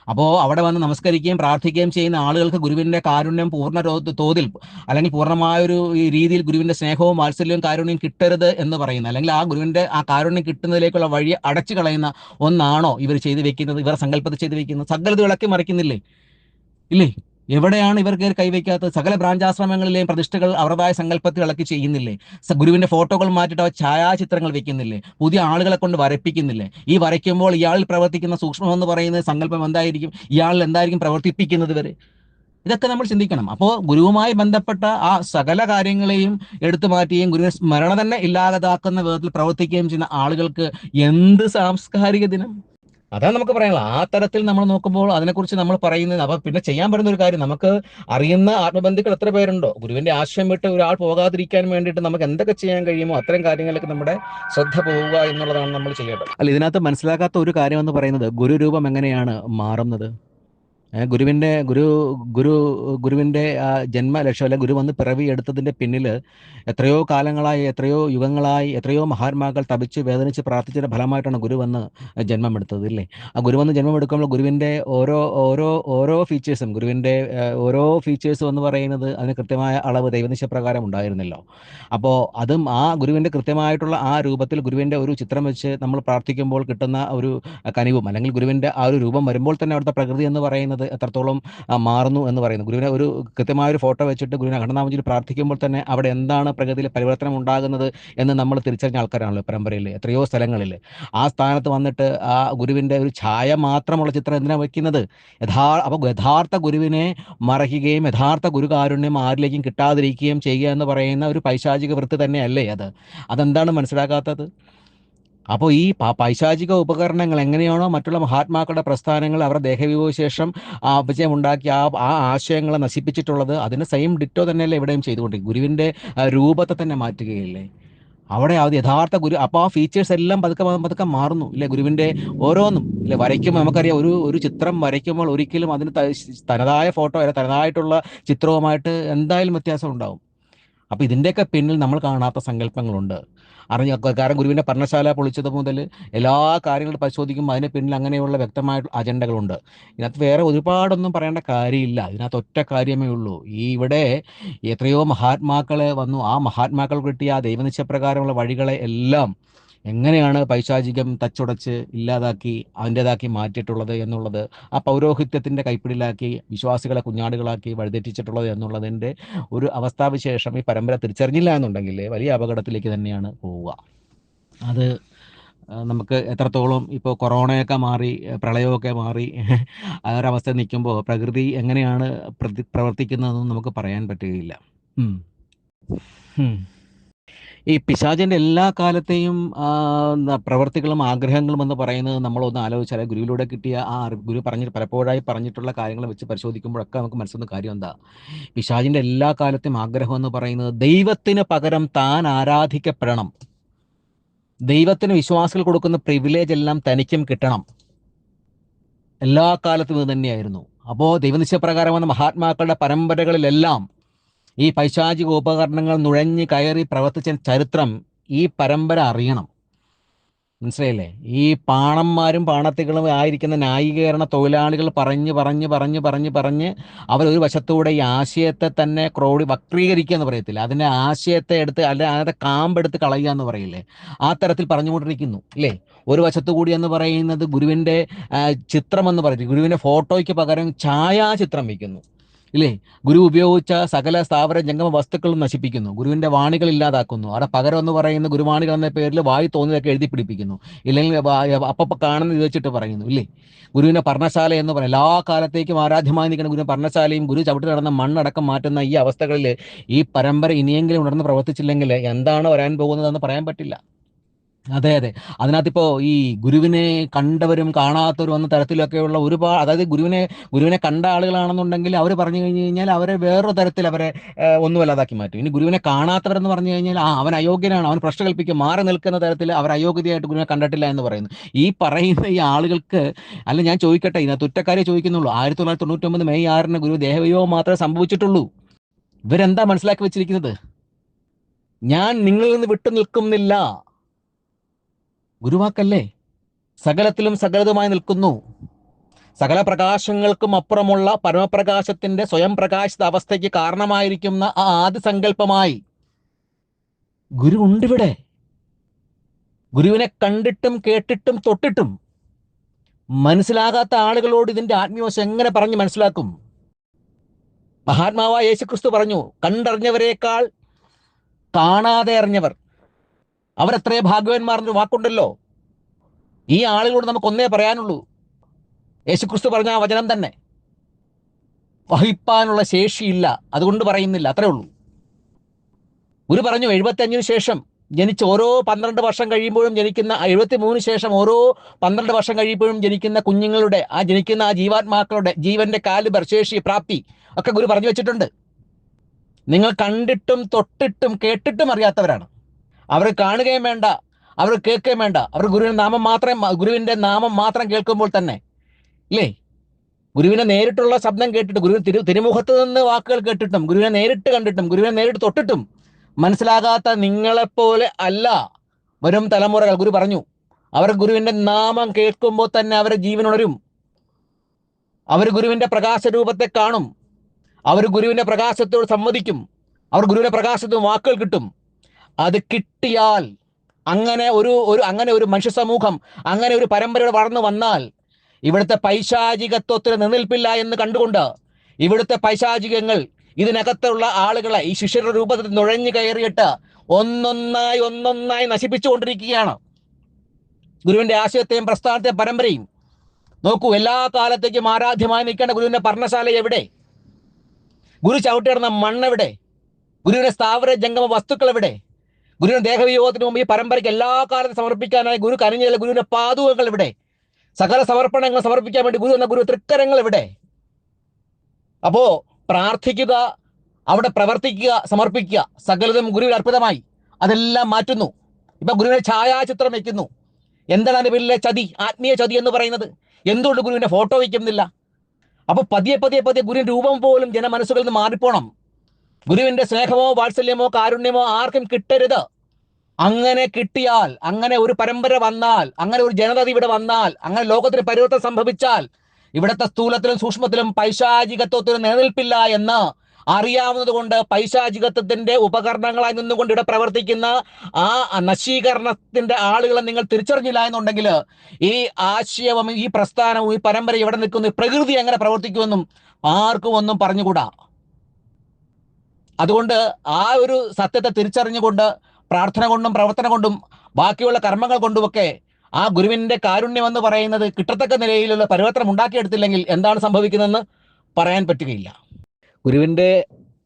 അപ്പോൾ അവിടെ വന്ന് നമസ്കരിക്കുകയും പ്രാർത്ഥിക്കുകയും ചെയ്യുന്ന ആളുകൾക്ക് ഗുരുവിന്റെ കാരുണ്യം പൂർണ തോതിൽ അല്ലെങ്കിൽ പൂർണമായൊരു രീതിയിൽ ഗുരുവിന്റെ സ്നേഹവും വാത്സല്യവും കാരുണ്യം കിട്ടരുത് എന്ന് പറയുന്ന അല്ലെങ്കിൽ ആ ഗുരുവിന്റെ ആ കാരുണ്യം കിട്ടുന്നതിലേക്കുള്ള വഴി അടച്ചു കളയുന്ന ഒന്നാണോ ഇവർ ചെയ്തു വെക്കുന്നത് ഇവർ സങ്കല്പത്തിൽ ചെയ്തു വെക്കുന്നത്? സകലത് ഇളക്കി മറിക്കുന്നില്ലേ? ഇല്ലേ? എവിടെയാണ് ഇവർക്ക് കൈവയ്ക്കാത്തത്? സകല ബ്രാഞ്ചാശ്രമങ്ങളിലെയും പ്രതിഷ്ഠകൾ അവരുടേതായ സങ്കല്പത്തിൽ ഇളക്കി ചെയ്യുന്നില്ലേ? ഗുരുവിന്റെ ഫോട്ടോകൾ മാറ്റിയിട്ട് അവർ ഛായാചിത്രങ്ങൾ വെക്കുന്നില്ലേ? പുതിയ ആളുകളെ കൊണ്ട് വരപ്പിക്കുന്നില്ലേ? ഈ വരയ്ക്കുമ്പോൾ ഇയാളിൽ പ്രവർത്തിക്കുന്ന സൂക്ഷ്മം എന്ന് പറയുന്ന സങ്കല്പം എന്തായിരിക്കും? ഇയാളിൽ എന്തായിരിക്കും പ്രവർത്തിപ്പിക്കുന്നത് വരെ ഇതൊക്കെ നമ്മൾ ചിന്തിക്കണം. അപ്പോൾ ഗുരുവുമായി ബന്ധപ്പെട്ട ആ സകല കാര്യങ്ങളെയും എടുത്തു മാറ്റുകയും ഗുരുവിനെ സ്മരണ തന്നെ ഇല്ലാതാക്കുന്ന വിധത്തിൽ പ്രവർത്തിക്കുകയും ചെയ്യുന്ന ആളുകൾക്ക് എന്ത് സാംസ്കാരിക ദിനം? അതാണ് നമുക്ക് പറയാനുള്ളത്. ആ തരത്തിൽ നമ്മൾ നോക്കുമ്പോൾ അതിനെക്കുറിച്ച് നമ്മൾ പറയുന്നത് അപ്പൊ പിന്നെ ചെയ്യാൻ പറ്റുന്ന ഒരു കാര്യം നമുക്ക് അറിയുന്ന ആത്മബന്ധുക്കൾ എത്ര പേരുണ്ടോ? ഗുരുവിന്റെ ആശയം വിട്ട് ഒരാൾ പോകാതിരിക്കാൻ വേണ്ടിയിട്ട് നമുക്ക് എന്തൊക്കെ ചെയ്യാൻ കഴിയുമോ? അത്തരം കാര്യങ്ങളിലേക്ക് നമ്മുടെ ശ്രദ്ധ പോവുക എന്നുള്ളതാണ് നമ്മൾ ചെയ്യേണ്ടത്. അല്ല ഇതിനകത്ത് മനസ്സിലാക്കാത്ത ഒരു കാര്യം എന്ന് പറയുന്നത് ഗുരുരൂപം എങ്ങനെയാണ് മാറുന്നത്? ഏ, ഗുരുവിന്റെ ഗുരു ഗുരു ഗുരുവിന്റെ ആ ജന്മ ലക്ഷ്യം അല്ലെ ഗുരു വന്ന് പിറവി എടുത്തതിന്റെ പിന്നിൽ എത്രയോ കാലങ്ങളായി എത്രയോ യുഗങ്ങളായി എത്രയോ മഹാത്മാക്കൾ തപിച്ച് വേദനിച്ച് പ്രാർത്ഥിച്ചതിന്റെ ഫലമായിട്ടാണ് ഗുരു വന്ന് ജന്മമെടുത്തത് ഇല്ലേ? ആ ഗുരു വന്ന് ജന്മമെടുക്കുമ്പോൾ ഗുരുവിന്റെ ഓരോ ഓരോ ഓരോ ഫീച്ചേഴ്സും ഗുരുവിന്റെ ഓരോ ഫീച്ചേഴ്സും എന്ന് പറയുന്നത് അതിന് കൃത്യമായ അളവ് ദൈവനിശ പ്രകാരം ഉണ്ടായിരുന്നല്ലോ. അപ്പോൾ അതും ആ ഗുരുവിന്റെ കൃത്യമായിട്ടുള്ള ആ രൂപത്തിൽ ഗുരുവിന്റെ ഒരു ചിത്രം വെച്ച് നമ്മൾ പ്രാർത്ഥിക്കുമ്പോൾ കിട്ടുന്ന ഒരു കനിവും അല്ലെങ്കിൽ ഗുരുവിന്റെ ആ ഒരു രൂപം വരുമ്പോൾ തന്നെ അവിടുത്തെ പ്രകൃതി എന്ന് പറയുന്നത് എത്രത്തോളം മാറുന്നു എന്ന് പറയുന്നു. ഗുരുവിനെ ഒരു കൃത്യമായ ഒരു ഫോട്ടോ വെച്ചിട്ട് ഗുരുവിനെ ഘടനാമഞ്ചിൽ പ്രാർത്ഥിക്കുമ്പോൾ തന്നെ അവിടെ എന്താണ് പ്രകൃതിയിൽ പരിവർത്തനം ഉണ്ടാകുന്നത് എന്ന് നമ്മൾ തിരിച്ചറിഞ്ഞ ആൾക്കാരാണല്ലോ പരമ്പരയിൽ എത്രയോ സ്ഥലങ്ങളിൽ ആ സ്ഥാനത്ത് വന്നിട്ട് ആ ഗുരുവിന്റെ ഒരു ഛായ മാത്രമുള്ള ചിത്രം എന്തിനാ വയ്ക്കുന്നത് യഥാ അപ്പോൾ യഥാർത്ഥ ഗുരുവിനെ മറയ്ക്കുകയും യഥാർത്ഥ ഗുരുകാരുണ്യം ആരിലേക്കും കിട്ടാതിരിക്കുകയും ചെയ്യുക എന്ന് പറയുന്ന ഒരു പൈശാചിക വൃത്തി തന്നെയല്ലേ അത്? അതെന്താണ് മനസ്സിലാക്കാത്തത് അപ്പോൾ ഈ പൈശാചിക ഉപകരണങ്ങൾ എങ്ങനെയാണോ മറ്റുള്ള മഹാത്മാക്കളുടെ പ്രസ്ഥാനങ്ങൾ അവരുടെ ദേഹവിഭവശേഷം ഉണ്ടാക്കി ആ ആ ആശയങ്ങളെ നശിപ്പിച്ചിട്ടുള്ളത് അതിന് സെയിം ഡിറ്റോ തന്നെയല്ലേ ഇവിടെയും ചെയ്തുകൊണ്ടിരിക്കും ഗുരുവിന്റെ രൂപത്തെ തന്നെ മാറ്റുകയില്ലേ? അവിടെ അത് യഥാർത്ഥ ഗുരു അപ്പോൾ ആ ഫീച്ചേഴ്സ് എല്ലാം പതുക്കെ പതുക്കെ മാറുന്നു. ഇല്ലേ? ഗുരുവിന്റെ ഓരോന്നും. ഇല്ലേ? വരയ്ക്കുമ്പോൾ നമുക്കറിയാം ഒരു ഒരു ചിത്രം വരയ്ക്കുമ്പോൾ ഒരിക്കലും അതിന് തനതായ ഫോട്ടോ അല്ല തനതായിട്ടുള്ള ചിത്രവുമായിട്ട് എന്തായാലും വ്യത്യാസം ഉണ്ടാവും. അപ്പൊ ഇതിന്റെയൊക്കെ പിന്നിൽ നമ്മൾ കാണാത്ത സങ്കല്പങ്ങളുണ്ട്. അറിഞ്ഞ കാരണം ഗുരുവിന്റെ പഠനശാല പൊളിച്ചത് മുതൽ എല്ലാ കാര്യങ്ങളും പരിശോധിക്കുമ്പോൾ അതിന് പിന്നിൽ അങ്ങനെയുള്ള വ്യക്തമായ അജണ്ടകളുണ്ട്. ഇതിനകത്ത് വേറെ ഒരുപാടൊന്നും പറയേണ്ട കാര്യമില്ല. ഇതിനകത്ത് ഒറ്റ കാര്യമേ ഉള്ളൂ. ഈ ഇവിടെ എത്രയോ മഹാത്മാക്കളെ വന്നു. ആ മഹാത്മാക്കൾ കിട്ടിയ ആ ദൈവനിശ്ചയപ്രകാരമുള്ള വഴികളെ എല്ലാം എങ്ങനെയാണ് പൈശാചികം തച്ചുടച്ച് ഇല്ലാതാക്കി അതിന്റെതാക്കി മാറ്റിയിട്ടുള്ളത് എന്നുള്ളത് ആ പൗരോഹിത്യത്തിന്റെ കൈപ്പിടിയിലാക്കി വിശ്വാസികളെ കുഞ്ഞാടുകളാക്കി വഴിതെറ്റിച്ചിട്ടുള്ളത് എന്നുള്ളതിന്റെ ഒരു അവസ്ഥാവിശേഷം ഈ പരമ്പര തിരിച്ചറിഞ്ഞില്ല എന്നുണ്ടെങ്കിൽ വലിയ അപകടത്തിലേക്ക് തന്നെയാണ് പോവുക. അത് നമുക്ക് എത്രത്തോളം ഇപ്പോൾ കൊറോണയൊക്കെ മാറി പ്രളയമൊക്കെ മാറി ആ ഒരവസ്ഥ നിൽക്കുമ്പോൾ പ്രകൃതി എങ്ങനെയാണ് പ്രവർത്തിക്കുന്നതെന്ന് നമുക്ക് പറയാൻ പറ്റുകയില്ല. ഈ പിശാചിന്റെ എല്ലാ കാലത്തെയും പ്രവർത്തികളും ആഗ്രഹങ്ങളും എന്ന് പറയുന്നത് നമ്മളൊന്ന് ആലോചിച്ചാൽ ഗുരുവിലൂടെ കിട്ടിയ ആ ഗുരു പറഞ്ഞിട്ട് പലപ്പോഴായി പറഞ്ഞിട്ടുള്ള കാര്യങ്ങൾ വെച്ച് പരിശോധിക്കുമ്പോഴൊക്കെ നമുക്ക് മനസ്സിലാകുന്ന കാര്യം എന്താ? പിശാചിന്റെ എല്ലാ കാലത്തെയും ആഗ്രഹം എന്ന് പറയുന്നത് ദൈവത്തിന് പകരം താൻ ആരാധിക്കപ്പെടണം. ദൈവത്തിന് വിശ്വാസികൾ കൊടുക്കുന്ന പ്രിവിലേജ് എല്ലാം തനിക്കും കിട്ടണം. എല്ലാ കാലത്തും ഇത് തന്നെയായിരുന്നു. അപ്പോൾ ദൈവനിശ്ചയപ്രകാരം വന്ന മഹാത്മാക്കളുടെ പരമ്പരകളിലെല്ലാം ഈ പൈശാചിക ഉപകരണങ്ങൾ നുഴഞ്ഞ് കയറി പ്രവർത്തിച്ച ചരിത്രം ഈ പരമ്പര അറിയണം. മനസ്സിലായില്ലേ? ഈ പാണന്മാരും പാണത്തികളും ആയിരിക്കുന്ന ന്യായീകരണ തൊഴിലാളികൾ പറഞ്ഞ് പറഞ്ഞ് പറഞ്ഞ് പറഞ്ഞ് പറഞ്ഞ് അവർ ഒരു വശത്തൂടെ ഈ ആശയത്തെ തന്നെ ക്രോഡി വക്രീകരിക്കുക എന്ന് പറയത്തില്ല? അതിന്റെ ആശയത്തെ എടുത്ത് അല്ലെ അതിന്റെ കാമ്പെടുത്ത് കളയുക എന്ന് പറയില്ലേ? ആ തരത്തിൽ പറഞ്ഞുകൊണ്ടിരിക്കുന്നു ഇല്ലേ? ഒരു വശത്തു കൂടി എന്ന് പറയുന്നത് ഗുരുവിന്റെ ചിത്രം എന്ന് പറയുന്നത് ഗുരുവിന്റെ ഫോട്ടോയ്ക്ക് പകരം ഛായാചിത്രം വയ്ക്കുന്നു. ഇല്ലേ? ഗുരു ഉപയോഗിച്ച സകല സ്ഥാവര ജംഗമ വസ്തുക്കളും നശിപ്പിക്കുന്നു. ഗുരുവിന്റെ വാണികൾ ഇല്ലാതാക്കുന്നു. അവിടെ പകരം എന്ന് പറയുന്ന ഗുരുവാണികൾ എന്ന പേരിൽ വായി തോന്നിയതൊക്കെ എഴുതി പിടിപ്പിക്കുന്നു. ഇല്ലെങ്കിൽ അപ്പം കാണുന്നത് ഇത് വെച്ചിട്ട് പറയുന്നു. ഇല്ലേ? ഗുരുവിന്റെ പർണശാല എന്ന് പറയുന്നത് എല്ലാ കാലത്തേക്കും ആരാധ്യമായി നിൽക്കുന്ന ഗുരു പർണശാലയും ഗുരു ചവിട്ടി നടന്ന മണ്ണടക്കം മാറ്റുന്ന ഈ അവസ്ഥകളിൽ ഈ പരമ്പര ഇനിയെങ്കിലും ഉണർന്ന് പ്രവർത്തിച്ചില്ലെങ്കിൽ എന്താണ് വരാൻ പോകുന്നതെന്ന് പറയാൻ പറ്റില്ല. അതെ അതെ. അതിനകത്ത് ഇപ്പോൾ ഈ ഗുരുവിനെ കണ്ടവരും കാണാത്തവരും എന്ന തരത്തിലൊക്കെയുള്ള ഒരുപാട് അതായത് ഗുരുവിനെ ഗുരുവിനെ കണ്ട ആളുകളാണെന്നുണ്ടെങ്കിൽ അവർ പറഞ്ഞു കഴിഞ്ഞു കഴിഞ്ഞാൽ അവരെ വേറൊരു തരത്തിൽ അവരെ ഒന്നുമല്ലാതാക്കി മാറ്റും. ഇനി ഗുരുവിനെ കാണാത്തവരെന്ന് പറഞ്ഞു കഴിഞ്ഞാൽ ആ അവൻ അയോഗ്യനാണ്. അവൻ പ്രശ്ന കൽപ്പിക്കും. മാറി നിൽക്കുന്ന തരത്തിൽ അവർ അയോഗ്യതയായിട്ട് ഗുരുവിനെ കണ്ടിട്ടില്ല എന്ന് പറയുന്നു. ഈ പറയുന്ന ഈ ആളുകൾക്ക് അല്ല ഞാൻ ചോദിക്കട്ടെ ഇതിനകത്ത് ഒറ്റക്കാരെ ചോദിക്കുന്നുള്ളൂ. ആയിരത്തി തൊള്ളായിരത്തി തൊണ്ണൂറ്റൊമ്പത് മെയ് ആറിന് ഗുരു ദേഹവിയോഗം മാത്രമേ സംഭവിച്ചിട്ടുള്ളൂ. ഇവരെന്താ മനസ്സിലാക്കി വെച്ചിരിക്കുന്നത്? ഞാൻ നിങ്ങളിൽ നിന്ന് വിട്ടു നിൽക്കുന്നില്ല. ഗുരുവാക്കല്ലേ? സകലത്തിലും സകലതുമായി നിൽക്കുന്നു. സകല പ്രകാശങ്ങൾക്കും അപ്പുറമുള്ള പരമപ്രകാശത്തിന്റെ സ്വയം പ്രകാശിത അവസ്ഥയ്ക്ക് കാരണമായിരിക്കുന്ന ആ ആദ്യ സങ്കല്പമായി. ഗുരു ഉണ്ടിവിടെ. ഗുരുവിനെ കണ്ടിട്ടും കേട്ടിട്ടും തൊട്ടിട്ടും മനസ്സിലാകാത്ത ആളുകളോട് ഇതിന്റെ ആത്മീയവശം എങ്ങനെ പറഞ്ഞ് മനസ്സിലാക്കും? മഹാത്മാവായ യേശുക്രിസ്തു പറഞ്ഞു കണ്ടറിഞ്ഞവരെക്കാൾ കാണാതെ അറിഞ്ഞവർ അവരെത്രേ ഭാഗ്യവാന്മാർ എന്നൊരു വാക്കുണ്ടല്ലോ? ഈ ആളുകളോട് നമുക്ക് ഒന്നേ പറയാനുള്ളൂ. യേശുക്രിസ്തു പറഞ്ഞ ആ വചനം തന്നെ. വഹിപ്പാനുള്ള ശേഷിയില്ല അതുകൊണ്ട് പറയുന്നില്ല അത്രേ ഉള്ളൂ. ഒരു പറഞ്ഞു എഴുപത്തഞ്ചിന് ശേഷം ജനിച്ച ഓരോ പന്ത്രണ്ട് വർഷം കഴിയുമ്പോഴും ജനിക്കുന്ന എഴുപത്തി മൂന്ന് ശേഷം ഓരോ പന്ത്രണ്ട് വർഷം കഴിയുമ്പോഴും ജനിക്കുന്ന കുഞ്ഞുങ്ങളുടെ ആ ജനിക്കുന്ന ആ ജീവാത്മാക്കളുടെ ജീവന്റെ കാലിബർ ശേഷി പ്രാപ്തി ഒക്കെ ഗുരു പറഞ്ഞു വെച്ചിട്ടുണ്ട്. നിങ്ങൾ കണ്ടിട്ടും തൊട്ടിട്ടും കേട്ടിട്ടും അറിയാത്തവരാണ്. അവർ കാണുകയും വേണ്ട. അവർ കേൾക്കുകയും വേണ്ട. അവർ ഗുരുവിന്റെ നാമം മാത്രം ഗുരുവിന്റെ നാമം മാത്രം കേൾക്കുമ്പോൾ തന്നെ. ഇല്ലേ? ഗുരുവിനെ നേരിട്ടുള്ള ശബ്ദം കേട്ടിട്ട് ഗുരുവിന് തിരു തിരുമുഖത്ത് നിന്ന് വാക്കുകൾ കേട്ടിട്ടും ഗുരുവിനെ നേരിട്ട് കണ്ടിട്ടും ഗുരുവിനെ നേരിട്ട് തൊട്ടിട്ടും മനസ്സിലാകാത്ത നിങ്ങളെപ്പോലെ അല്ല വരും തലമുറകൾ. ഗുരു പറഞ്ഞു അവർ ഗുരുവിന്റെ നാമം കേൾക്കുമ്പോൾ തന്നെ അവരെ ജീവൻ ഉണരും. അവർ ഗുരുവിന്റെ പ്രകാശ രൂപത്തെ കാണും. അവർ ഗുരുവിന്റെ പ്രകാശത്തോട് സംവദിക്കും. അവർ ഗുരുവിന്റെ പ്രകാശത്തോട് വാക്കുകൾ കിട്ടും. അത് കിട്ടിയാൽ അങ്ങനെ ഒരു ഒരു അങ്ങനെ ഒരു മനുഷ്യ സമൂഹം അങ്ങനെ ഒരു പരമ്പരയുടെ വളർന്നു വന്നാൽ ഇവിടുത്തെ പൈശാചികത്വത്തിന് നിലനിൽപ്പില്ല എന്ന് കണ്ടുകൊണ്ട് ഇവിടുത്തെ പൈശാചികങ്ങൾ ഇതിനകത്തുള്ള ആളുകളെ ഈ ശിഷ്യരുടെ രൂപത്തിൽ നുഴഞ്ഞു കയറിയിട്ട് ഒന്നൊന്നായി ഒന്നൊന്നായി നശിപ്പിച്ചുകൊണ്ടിരിക്കുകയാണ്. ഗുരുവിന്റെ ആശയത്തെയും പ്രസ്ഥാനത്തെയും പരമ്പരയും. നോക്കൂ എല്ലാ കാലത്തേക്കും ആരാധ്യമായി നിൽക്കേണ്ട ഗുരുവിന്റെ പർണശാല എവിടെ? ഗുരു ചവിട്ടിടുന്ന മണ്ണെവിടെ? ഗുരുവിന്റെ സ്ഥാവര ജംഗമ വസ്തുക്കൾ എവിടെ? ഗുരുവിന്റെ ദേഹവിയോഗത്തിന് മുമ്പ് ഈ പരമ്പരയ്ക്ക് എല്ലാ കാലത്തും സമർപ്പിക്കാനായി ഗുരു കനിഞ്ഞല്ല ഗുരുവിന്റെ പാതുകങ്ങൾ ഇവിടെ സകല സമർപ്പണങ്ങൾ സമർപ്പിക്കാൻ വേണ്ടി ഗുരു എന്ന ഗുരു തൃക്കരങ്ങൾ ഇവിടെ അപ്പോ പ്രാർത്ഥിക്കുക അവിടെ പ്രവർത്തിക്കുക സമർപ്പിക്കുക സകലതും ഗുരുവിൽ അർപ്പിതമായി. അതെല്ലാം മാറ്റുന്നു. ഇപ്പൊ ഗുരുവിനെ ഛായാചിത്രം വയ്ക്കുന്നു എന്താണ് അതിന്റെ പേരിലെ ചതി? ആത്മീയ ചതി എന്ന് പറയുന്നത്. എന്തുകൊണ്ട് ഗുരുവിന്റെ ഫോട്ടോ വയ്ക്കുന്നില്ല അപ്പൊ പതിയെ പതിയെ പതിയെ ഗുരുവിന്റെ രൂപം പോലും ജനമനസ്സുകളിൽ നിന്ന് മാറിപ്പോണം. ഗുരുവിന്റെ സ്നേഹമോ വാത്സല്യമോ കാരുണ്യമോ ആർക്കും കിട്ടരുത്. അങ്ങനെ കിട്ടിയാൽ അങ്ങനെ ഒരു പരമ്പര വന്നാൽ അങ്ങനെ ഒരു ജനത ഇവിടെ വന്നാൽ അങ്ങനെ ലോകത്തിന് പരിവർത്തനം സംഭവിച്ചാൽ ഇവിടുത്തെ സ്ഥൂലത്തിലും സൂക്ഷ്മത്തിലും പൈശാചികത്വത്തിലും നിലനിൽപ്പില്ല എന്ന് അറിയാവുന്നത് കൊണ്ട് പൈശാചികത്വത്തിന്റെ ഉപകരണങ്ങളായി നിന്നുകൊണ്ട് ഇവിടെ പ്രവർത്തിക്കുന്ന ആ നശീകരണത്തിന്റെ ആളുകളെ നിങ്ങൾ തിരിച്ചറിഞ്ഞില്ല എന്നുണ്ടെങ്കിൽ ഈ ആശയവും ഈ പ്രസ്ഥാനവും ഈ പരമ്പര ഇവിടെ നിൽക്കുന്ന പ്രകൃതി എങ്ങനെ പ്രവർത്തിക്കുമെന്നും ആർക്കും ഒന്നും പറഞ്ഞുകൂടാ. അതുകൊണ്ട് ആ ഒരു സത്യത്തെ തിരിച്ചറിഞ്ഞുകൊണ്ട് പ്രാർത്ഥന കൊണ്ടും പ്രവർത്തന കൊണ്ടും ബാക്കിയുള്ള കർമ്മങ്ങൾ കൊണ്ടുമൊക്കെ ആ ഗുരുവിന്റെ കാരുണ്യം എന്ന് പറയുന്നത് കിട്ടത്തക്ക നിലയിലുള്ള പരിവർത്തനം ഉണ്ടാക്കിയെടുത്തില്ലെങ്കിൽ എന്താണ് സംഭവിക്കുന്നതെന്ന് പറയാൻ പറ്റുകയില്ല. ഗുരുവിന്റെ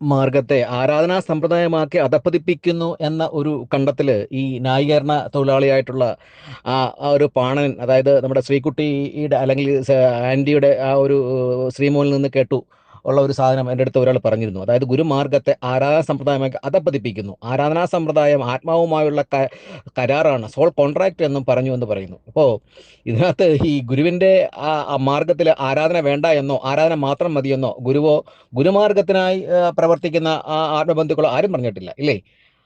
മാർഗത്തെ ആരാധനാ സമ്പ്രദായമാക്കി അധപ്പതിപ്പിക്കുന്നു എന്ന ഒരു കണ്ടത്തിൽ ഈ ന്യായീകരണ തൊഴിലാളിയായിട്ടുള്ള ആ ഒരു പാണൻ അതായത് നമ്മുടെ ശ്രീകുട്ടിയുടെ അല്ലെങ്കിൽ ആന്റിയുടെ ആ ഒരു ശ്രീമോനിൽ നിന്ന് കേട്ടു. ഉള്ള ഒരു സാധനം എന്റെ അടുത്ത് ഒരാൾ പറഞ്ഞിരുന്നു. അതായത് ഗുരുമാർഗത്തെ ആരാധനാ സമ്പ്രദായമാക്കി അധപ്പതിപ്പിക്കുന്നു ആരാധനാ സമ്പ്രദായം ആത്മാവുമായുള്ള കരാറാണ്. സോൾ കോൺട്രാക്ട് എന്നും പറഞ്ഞു എന്ന് പറയുന്നു. അപ്പോൾ ഇതിനകത്ത് ഈ ഗുരുവിന്റെ ആ മാർഗത്തിൽ ആരാധന വേണ്ട എന്നോ ആരാധന മാത്രം മതിയെന്നോ ഗുരുവോ ഗുരുമാർഗത്തിനായി പ്രവർത്തിക്കുന്ന ആ ആത്മബന്ധുക്കളോ ആരും പറഞ്ഞിട്ടില്ല. ഇല്ലേ?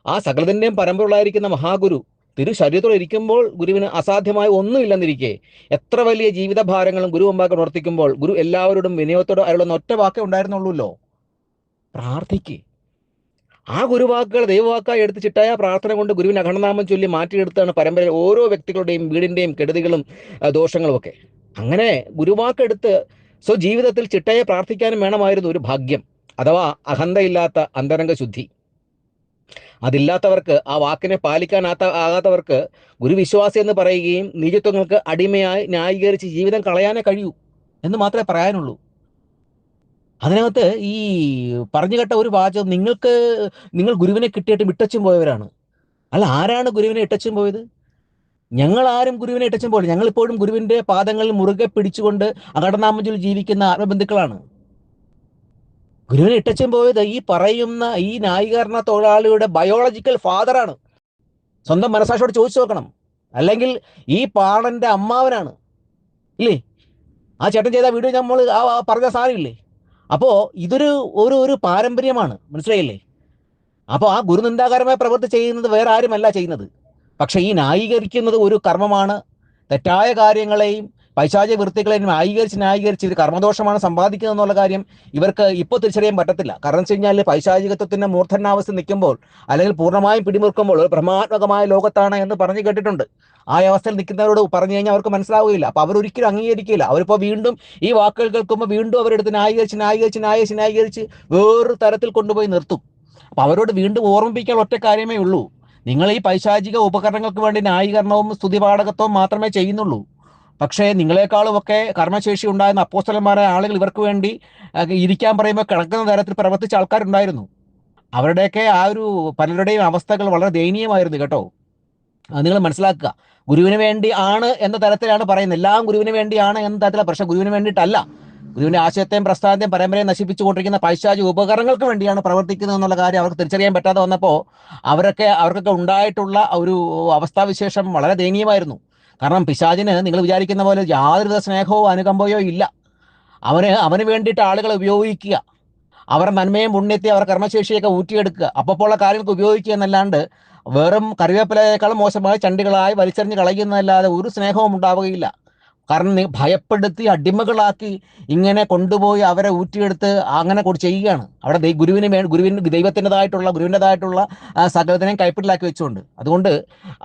ആ സകലത്തിന്റെയും പരമ്പരകളായിരിക്കുന്ന മഹാഗുരു തിരു ശരീരത്തോടെ ഇരിക്കുമ്പോൾ ഗുരുവിന് അസാധ്യമായ ഒന്നുമില്ലെന്നിരിക്കെ. എത്ര വലിയ ജീവിതഭാരങ്ങളും ഗുരു മുമ്പാക്കി പ്രവർത്തിക്കുമ്പോൾ ഗുരു എല്ലാവരോടും വിനയത്തോടെ അരുളുന്ന ഒറ്റ വാക്കേ ഉണ്ടായിരുന്നുള്ളൂല്ലോ. പ്രാർത്ഥിക്ക്. ആ ഗുരുവാക്കുകൾ ദൈവവാക്കായി എടുത്ത് ചിട്ടായ പ്രാർത്ഥന കൊണ്ട് ഗുരുവിന് അഖണ്ഡനാമം ചൊല്ലി മാറ്റിയെടുത്താണ് പരമ്പരയിൽ ഓരോ വ്യക്തികളുടെയും വീടിന്റെയും കെടുതികളും ദോഷങ്ങളും ഒക്കെ അങ്ങനെ ഗുരുവാക്കെടുത്ത് സ്വജീവിതത്തിൽ ചിട്ടയെ പ്രാർത്ഥിക്കാനും വേണമായിരുന്നു ഒരു ഭാഗ്യം. അഥവാ അഹന്തയില്ലാത്ത അന്തരംഗ ശുദ്ധി അതില്ലാത്തവർക്ക് ആ വാക്കിനെ പാലിക്കാനാത്ത ആകാത്തവർക്ക് ഗുരുവിശ്വാസി എന്ന് പറയുകയും നിജത്വങ്ങൾക്ക് അടിമയായി ന്യായീകരിച്ച് ജീവിതം കളയാനേ കഴിയൂ എന്ന് മാത്രമേ പറയാനുള്ളൂ. അതിനകത്ത് ഈ പറഞ്ഞു കേട്ട ഒരു വാചകം നിങ്ങൾക്ക് നിങ്ങൾ ഗുരുവിനെ കിട്ടിയിട്ട് ഇട്ടച്ചും പോയവരാണ്. അല്ല ആരാണ് ഗുരുവിനെ ഇട്ടച്ചും പോയത്? ഞങ്ങൾ ആരും ഗുരുവിനെ ഇട്ടച്ചും പോയില്ല. ഞങ്ങൾ ഇപ്പോഴും ഗുരുവിന്റെ പാദങ്ങളിൽ മുറുകെ പിടിച്ചുകൊണ്ട് അകടനാമത്തിൽ ജീവിക്കുന്ന ആത്മബന്ധുക്കളാണ്. ഗുരുവിനെ ഇട്ടച്ചൻ പോയത് ഈ പറയുന്ന ഈ ന്യായീകരണ തൊഴിലാളിയുടെ ബയോളജിക്കൽ ഫാദറാണ് സ്വന്തം മനസാക്ഷിയോട് ചോദിച്ചു നോക്കണം. അല്ലെങ്കിൽ ഈ പാണന്റെ അമ്മാവനാണ്. ഇല്ലേ? ആ ചേട്ടൻ ചെയ്ത വീഡിയോ നമ്മൾ ആ പറഞ്ഞ സാധനമില്ലേ അപ്പോൾ ഇതൊരു ഒരു ഒരു പാരമ്പര്യമാണ്. മനസ്സിലായില്ലേ? അപ്പോൾ ആ ഗുരുനിന്ദാകരമായ പ്രവൃത്തി ചെയ്യുന്നത് വേറെ ആരുമല്ല ചെയ്യുന്നത്. പക്ഷേ ഈ ന്യായീകരിക്കുന്നത് ഒരു കർമ്മമാണ്. തെറ്റായ കാര്യങ്ങളെയും പൈശാചിക വൃത്തികളെ ന്യായീകരിച്ച് ന്യായീകരിച്ച് ഇവർ കർമ്മദോഷമാണ് സമ്പാദിക്കുന്നത് എന്നുള്ള കാര്യം ഇവർക്ക് ഇപ്പോൾ തിരിച്ചറിയാൻ പറ്റത്തില്ല. കാരണം വെച്ച് കഴിഞ്ഞാൽ പൈശാചികത്വത്തിന്റെ മൂർധനാവസ്ഥ നിൽക്കുമ്പോൾ അല്ലെങ്കിൽ പൂർണമായും പിടിമുറുക്കുമ്പോൾ ഒരു ഭ്രമാത്മകമായ ലോകത്താണ് എന്ന് പറഞ്ഞു കേട്ടിട്ടുണ്ട്. ആ അവസ്ഥയിൽ നിൽക്കുന്നവരോട് പറഞ്ഞു കഴിഞ്ഞാൽ അവർക്ക് മനസ്സിലാവുകയില്ല. അവർ അവരൊരിക്കലും അംഗീകരിക്കില്ല അവരിപ്പോൾ വീണ്ടും ഈ വാക്കുകൾ കേൾക്കുമ്പോൾ വീണ്ടും അവരെടുത്ത് ന്യായീകരിച്ച് ന്യായീകരിച്ച് ന്യായീകരിച്ച് ന്യായീകരിച്ച് വേറൊരു തരത്തിൽ കൊണ്ടുപോയി നിർത്തും. അപ്പോൾ അവരോട് വീണ്ടും ഓർമ്മിപ്പിക്കാൻ ഒറ്റ കാര്യമേ ഉള്ളൂ. നിങ്ങൾ ഈ പൈശാചിക ഉപകരണങ്ങൾക്ക് വേണ്ടി ന്യായീകരണവും സ്തുതിപാഠകത്വവും മാത്രമേ ചെയ്യുന്നുള്ളൂ. പക്ഷേ നിങ്ങളെക്കാളും ഒക്കെ കർമ്മശേഷി ഉണ്ടായിരുന്ന അപ്പോസ്തലന്മാരായ ആളുകൾ ഇവർക്ക് വേണ്ടി ഇരിക്കാൻ പറയുമ്പോൾ കിടക്കുന്ന തരത്തിൽ പ്രവർത്തിച്ച ആൾക്കാരുണ്ടായിരുന്നു. അവരുടെയൊക്കെ ആ ഒരു പലരുടെയും അവസ്ഥകൾ വളരെ ദയനീയമായിരുന്നു കേട്ടോ. അത് നിങ്ങൾ മനസ്സിലാക്കുക. ഗുരുവിന് വേണ്ടി ആണ് എന്ന തരത്തിലാണ് പറയുന്നത്. എല്ലാം ഗുരുവിന് വേണ്ടിയാണ് എന്ന തരത്തിലാണ് പക്ഷെ ഗുരുവിന് വേണ്ടിയിട്ടല്ല. ഗുരുവിന്റെ ആശയത്തെയും പ്രസ്ഥാനത്തെയും പരമ്പരയെ നശിപ്പിച്ചുകൊണ്ടിരിക്കുന്ന പൈശാചി ഉപകരണങ്ങൾക്ക് വേണ്ടിയാണ് പ്രവർത്തിക്കുന്നത് എന്നുള്ള കാര്യം അവർക്ക് തിരിച്ചറിയാൻ പറ്റാതെ വന്നപ്പോൾ അവരൊക്കെ അവർക്കൊക്കെ ഉണ്ടായിട്ടുള്ള ഒരു അവസ്ഥാവിശേഷം വളരെ ദയനീയമായിരുന്നു. കാരണം പിശാചിന് നിങ്ങൾ വിചാരിക്കുന്ന പോലെ യാതൊരുവിധ സ്നേഹവും അനുകമ്പയോ ഇല്ല. അവന് അവന് വേണ്ടിയിട്ട് ആളുകളെ ഉപയോഗിക്കുക. അവരുടെ നന്മയും പുണ്യത്തെയും അവരുടെ കർമ്മശേഷിയൊക്കെ ഊറ്റിയെടുക്കുക. അപ്പോഴുള്ള കാര്യങ്ങൾക്ക് ഉപയോഗിക്കുക എന്നല്ലാണ്ട് വെറും കറിവേപ്പിലയേക്കാളും മോശമായ ചണ്ടികളായി വലിച്ചെറിഞ്ഞ് കളയുന്നതല്ലാതെ ഒരു സ്നേഹവും ഉണ്ടാവുകയില്ല. കാരണം ഭയപ്പെടുത്തി അടിമകളാക്കി ഇങ്ങനെ കൊണ്ടുപോയി അവരെ ഊറ്റിയെടുത്ത് അങ്ങനെ ചെയ്യുകയാണ്. അവിടെ ഗുരുവിന് വേ ഗുരുവിന് ദൈവത്തിന്റെതായിട്ടുള്ള ഗുരുവിന്റെതായിട്ടുള്ള സകലത്തിനെയും കൈപ്പിടിലാക്കി വെച്ചുകൊണ്ട്. അതുകൊണ്ട്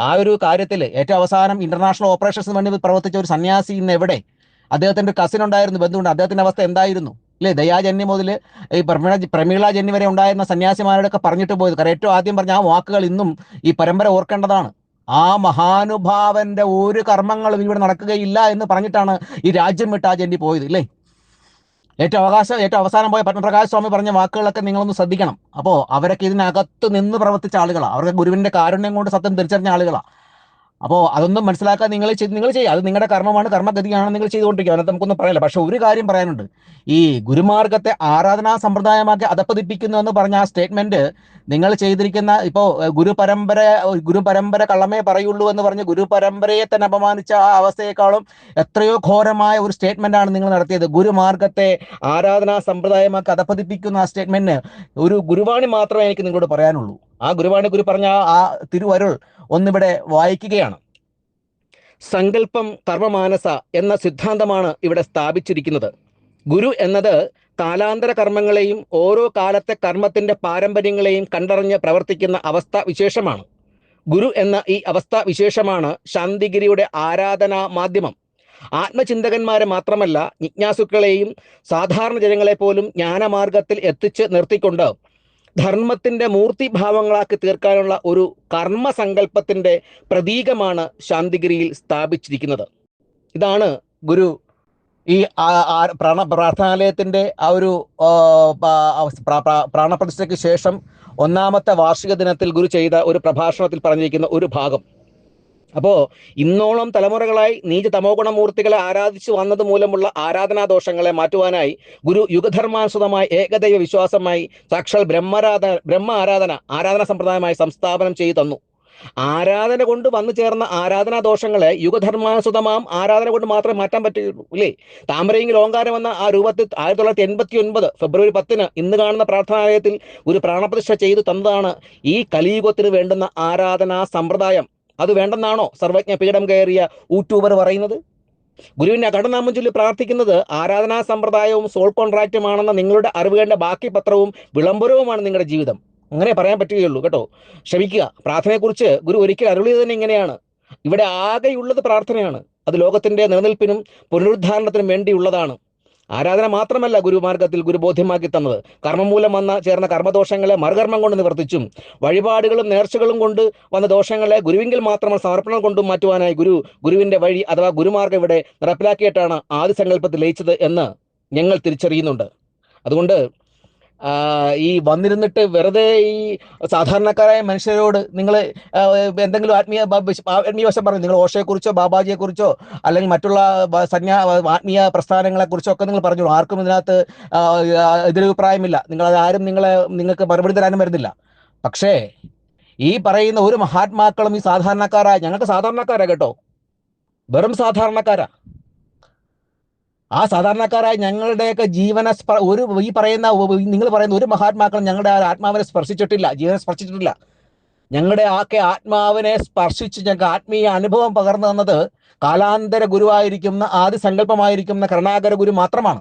ആ ഒരു കാര്യത്തിൽ ഏറ്റവും അവസാനം ഇന്റർനാഷണൽ ഓപ്പറേഷൻസിന് വേണ്ടി പ്രവർത്തിച്ച ഒരു സന്യാസി ഇന്ന് എവിടെ? അദ്ദേഹത്തിന്റെ കസിൻ ഉണ്ടായിരുന്നു. ബന്ധുണ്ട്. അദ്ദേഹത്തിന്റെ അവസ്ഥ എന്തായിരുന്നു? അല്ലേ ദയാജന്യ മുതൽ ഈ പ്രമീള ജന്യം വരെ ഉണ്ടായിരുന്ന സന്യാസിമാരോടൊക്കെ പറഞ്ഞിട്ട് പോയത്. കാരണം ഏറ്റവും ആദ്യം പറഞ്ഞ ആ വാക്കുകൾ ഇന്നും ഈ പരമ്പര ഓർക്കേണ്ടതാണ്. ആ മഹാനുഭാവന്റെ ഒരു കർമ്മങ്ങളും ഇവിടെ നടക്കുകയില്ല എന്ന് പറഞ്ഞിട്ടാണ് ഈ രാജ്യം വിട്ട് ആ ജന്യ പോയത് ഇല്ലേ? ഏറ്റവും അവകാശം ഏറ്റവും അവസാനം പോയ പത്മപ്രകാശ് സ്വാമി പറഞ്ഞ വാക്കുകളൊക്കെ നിങ്ങളൊന്ന് ശ്രദ്ധിക്കണം. അപ്പോൾ അവരൊക്കെ ഇതിനകത്ത് നിന്ന് പ്രവർത്തിച്ച ആളുകളാണ് അവരുടെ ഗുരുവിന്റെ കാരുണ്യം കൊണ്ട് സത്യം തിരിച്ചറിഞ്ഞ ആളുകളാണ് അപ്പോൾ അതൊന്നും മനസ്സിലാക്കാൻ നിങ്ങൾ നിങ്ങൾ ചെയ്യുക അത് നിങ്ങളുടെ കർമ്മമാണ് കർമ്മഗതിയാണ് നിങ്ങൾ ചെയ്തുകൊണ്ടിരിക്കുക. അതിനകത്ത് നമുക്കൊന്നും പറയില്ല പക്ഷെ ഒരു കാര്യം പറയാനുണ്ട്. ഈ ഗുരുമാർഗത്തെ ആരാധനാ സമ്പ്രദായമാക്കി അധപ്പതിപ്പിക്കുന്നു എന്ന് പറഞ്ഞ ആ സ്റ്റേറ്റ്മെന്റ് നിങ്ങൾ ചെയ്തിരിക്കുന്ന ഇപ്പോൾ ഗുരു പരമ്പര ഗുരു പരമ്പര കള്ളമേ പറയുള്ളൂ എന്ന് പറഞ്ഞ് ഗുരു പരമ്പരയെ തന്നെ അപമാനിച്ച ആ അവസ്ഥയെക്കാളും എത്രയോ ഘോരമായ ഒരു സ്റ്റേറ്റ്മെന്റ് ആണ് നിങ്ങൾ നടത്തിയത്. ഗുരുമാർഗത്തെ ആരാധനാ സമ്പ്രദായമാക്കി അധപ്പതിപ്പിക്കുന്ന ആ സ്റ്റേറ്റ്മെന്റ് ഒരു ഗുരുവാണി മാത്രമേ എനിക്ക് നിങ്ങളോട് പറയാനുള്ളൂ. ആ ഗുരുവാണി ഗുരു പറഞ്ഞ ആ- തിരുവരുൾ ഒന്നിവിടെ വായിക്കുകയാണ്. സങ്കല്പം കർമ്മമാനസ എന്ന സിദ്ധാന്തമാണ് ഇവിടെ സ്ഥാപിച്ചിരിക്കുന്നത്. ഗുരു എന്നത് കാലാന്തര കർമ്മങ്ങളെയും ഓരോ കാലത്തെ കർമ്മത്തിന്റെ പാരമ്പര്യങ്ങളെയും കണ്ടറിഞ്ഞ് പ്രവർത്തിക്കുന്ന അവസ്ഥ വിശേഷമാണ്. ഗുരു എന്ന ഈ അവസ്ഥ വിശേഷമാണ് ശാന്തിഗിരിയുടെ ആരാധനാ മാധ്യമം. ആത്മചിന്തകന്മാരെ മാത്രമല്ല ജിജ്ഞാസുക്കളെയും സാധാരണ ജനങ്ങളെ പോലും ജ്ഞാനമാർഗത്തിൽ എത്തിച്ച് നിർത്തിക്കൊണ്ട് ധർമ്മത്തിന്റെ മൂർത്തിഭാവങ്ങളാക്കി തീർക്കാനുള്ള ഒരു കർമ്മസങ്കല്പത്തിന്റെ പ്രതീകമാണ് ശാന്തിഗിരിയിൽ സ്ഥാപിച്ചിരിക്കുന്നത്. ഇതാണ് ഗുരു ഈ പ്രാണ പ്രാർത്ഥനാലയത്തിന്റെ ആ ഒരു പ്രാണപ്രതിഷ്ഠയ്ക്ക് ശേഷം ഒന്നാമത്തെ വാർഷിക ദിനത്തിൽ ഗുരു ചെയ്ത ഒരു പ്രഭാഷണത്തിൽ പറഞ്ഞിരിക്കുന്ന ഒരു ഭാഗം. അപ്പോ ഇന്നോളം തലമുറകളായി നീച തമോ ഗുണമൂർത്തികളെ ആരാധിച്ചു വന്നത് മൂലമുള്ള ആരാധനാ ദോഷങ്ങളെ മാറ്റുവാനായി ഗുരു യുഗധർമാനുസൃതമായ ഏകദൈവ വിശ്വാസമായി സാക്ഷാൽ ബ്രഹ്മരാധ ബ്രഹ്മ ആരാധന ആരാധന സമ്പ്രദായമായി സംസ്ഥാപനം ചെയ്തു തന്നു. ആരാധന കൊണ്ട് വന്നു ചേർന്ന ആരാധനാ ദോഷങ്ങളെ യുഗധർമാനുസൃതമാം ആരാധന കൊണ്ട് മാത്രമേ മാറ്റാൻ പറ്റുള്ളൂ ഇല്ലേ? താമരയെങ്കിൽ ഓങ്കാരം എന്ന ആ രൂപത്തിൽ ആയിരത്തി തൊള്ളായിരത്തി എൺപത്തി ഒൻപത് ഫെബ്രുവരി പത്തിന് ഇന്ന് കാണുന്ന പ്രാർത്ഥനാലയത്തിൽ ഒരു പ്രാണപ്രതിഷ്ഠ ചെയ്തു തന്നതാണ് ഈ കലിയുഗത്തിന് വേണ്ടുന്ന ആരാധനാ സമ്പ്രദായം. അത് വേണ്ടെന്നാണോ സർവജ്ഞ പീഠം കയറിയ യൂട്യൂബർ പറയുന്നത്? ഗുരുവിന്റെ അകടനാമം ചൊല്ലി പ്രാർത്ഥിക്കുന്നത് ആരാധനാ സമ്പ്രദായവും സോൾ കോൺട്രാക്റ്റുമാണെന്ന നിങ്ങളുടെ അറിവുകളുടെ ബാക്കി പത്രവും വിളംബരവുമാണ് നിങ്ങളുടെ ജീവിതം. അങ്ങനെ പറയാൻ പറ്റുകയുള്ളൂ കേട്ടോ. ക്ഷമിക്കുക. പ്രാർത്ഥനയെക്കുറിച്ച് ഗുരു ഒരിക്കൽ അരുളിയത് തന്നെ ഇങ്ങനെയാണ്. ഇവിടെ ആകെയുള്ളത് പ്രാർത്ഥനയാണ്. അത് ലോകത്തിന്റെ നിലനിൽപ്പിനും പുനരുദ്ധാരണത്തിനും വേണ്ടിയുള്ളതാണ്. ആരാധന മാത്രമല്ല ഗുരുമാർഗത്തിൽ ഗുരു ബോധ്യമാക്കി തന്നത്. കർമ്മം മൂലം വന്ന ചേർന്ന കർമ്മദോഷങ്ങളെ മറുകർമ്മം കൊണ്ട് നിവർത്തിച്ചും വഴിപാടുകളും നേർച്ചകളും കൊണ്ട് വന്ന ദോഷങ്ങളെ ഗുരുവിങ്കിൽ മാത്രം സമർപ്പണം കൊണ്ടും മാറ്റുവാനായി ഗുരു ഗുരുവിന്റെ വഴി അഥവാ ഗുരുമാർഗം ഇവിടെ നടപ്പിലാക്കിയിട്ടാണ് ആദ്യ സങ്കല്പത്തിൽ ലയിച്ചത് എന്ന് ഞങ്ങൾ തിരിച്ചറിയുന്നുണ്ട്. അതുകൊണ്ട് ഈ വന്നിരുന്നിട്ട് വെറുതെ ഈ സാധാരണക്കാരായ മനുഷ്യരോട് നിങ്ങൾ എന്തെങ്കിലും ആത്മീയ ആത്മീയ വശം പറഞ്ഞു. നിങ്ങൾ ഓഷയെക്കുറിച്ചോ ബാബാജിയെക്കുറിച്ചോ അല്ലെങ്കിൽ മറ്റുള്ള സന്യാ ആത്മീയ പ്രസ്ഥാനങ്ങളെക്കുറിച്ചോ ഒക്കെ നിങ്ങൾ പറഞ്ഞു ആർക്കും ഇതിനകത്ത് എതിരഭിപ്രായമില്ല. നിങ്ങൾ ആരും നിങ്ങളെ നിങ്ങൾക്ക് മറുപടി തരാനും വരുന്നില്ല. പക്ഷേ ഈ പറയുന്ന ഒരു മഹാത്മാക്കളും ഈ സാധാരണക്കാരായ ഞങ്ങൾക്ക് സാധാരണക്കാരാ കേട്ടോ. വെറും സാധാരണക്കാരാ. ആ സാധാരണക്കാരായ ഞങ്ങളുടെയൊക്കെ ജീവന ഒരു ഈ പറയുന്ന നിങ്ങൾ പറയുന്ന ഒരു മഹാത്മാക്കളും ഞങ്ങളുടെ ആത്മാവിനെ സ്പർശിച്ചിട്ടില്ല ജീവനെ സ്പർശിച്ചിട്ടില്ല. ഞങ്ങളുടെ ആക്കെ ആത്മാവിനെ സ്പർശിച്ച് ഞങ്ങൾക്ക് ആത്മീയ അനുഭവം പകർന്നു തന്നത് കാലാന്തര ഗുരുവായിരിക്കുന്ന ആദ്യ സങ്കല്പമായിരിക്കുന്ന കരുണാകര ഗുരു മാത്രമാണ്.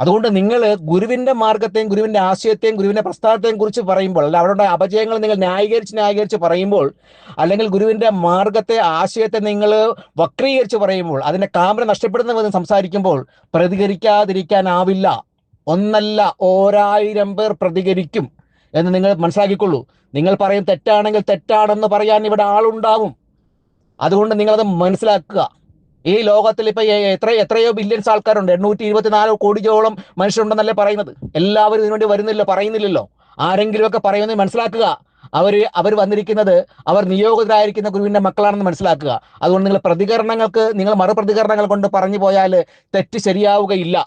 അതുകൊണ്ട് നിങ്ങൾ ഗുരുവിന്റെ മാർഗത്തെയും ഗുരുവിന്റെ ആശയത്തെയും ഗുരുവിന്റെ പ്രസ്ഥാനത്തെയും കുറിച്ച് പറയുമ്പോൾ അല്ല അവരുടെ അപജയങ്ങൾ നിങ്ങൾ ന്യായീകരിച്ച് ന്യായീകരിച്ച് പറയുമ്പോൾ അല്ലെങ്കിൽ ഗുരുവിന്റെ മാർഗത്തെ ആശയത്തെ നിങ്ങൾ വക്രീകരിച്ച് പറയുമ്പോൾ അതിന്റെ കാമര വിധം സംസാരിക്കുമ്പോൾ പ്രതികരിക്കാതിരിക്കാനാവില്ല. ഒന്നല്ല ഓരായിരം പേർ പ്രതികരിക്കും എന്ന് നിങ്ങൾ മനസ്സിലാക്കിക്കൊള്ളൂ. നിങ്ങൾ പറയും തെറ്റാണെങ്കിൽ തെറ്റാണെന്ന് പറയാൻ ഇവിടെ ആളുണ്ടാവും. അതുകൊണ്ട് നിങ്ങളത് മനസ്സിലാക്കുക. ഈ ലോകത്തിൽ ഇപ്പൊ എത്ര എത്രയോ ബില്യൻസ് ആൾക്കാരുണ്ട്. എണ്ണൂറ്റി ഇരുപത്തിനാല് കോടിയോളം മനുഷ്യരുണ്ടെന്നല്ലേ പറയുന്നത്. എല്ലാവരും ഇതിനുവേണ്ടി വരുന്നില്ല പറയുന്നില്ലല്ലോ. ആരെങ്കിലും ഒക്കെ പറയുന്നത് മനസ്സിലാക്കുക. അവർ അവർ വന്നിരിക്കുന്നത് അവർ നിയോഗിതരായിരിക്കുന്ന ഗുരുവിന്റെ മക്കളാണെന്ന് മനസ്സിലാക്കുക. അതുകൊണ്ട് നിങ്ങൾ പ്രതികരണങ്ങൾക്ക് നിങ്ങൾ മറുപ്രതികരണങ്ങൾ കൊണ്ട് പറഞ്ഞു പോയാൽ തെറ്റ് ശരിയാവുകയില്ല.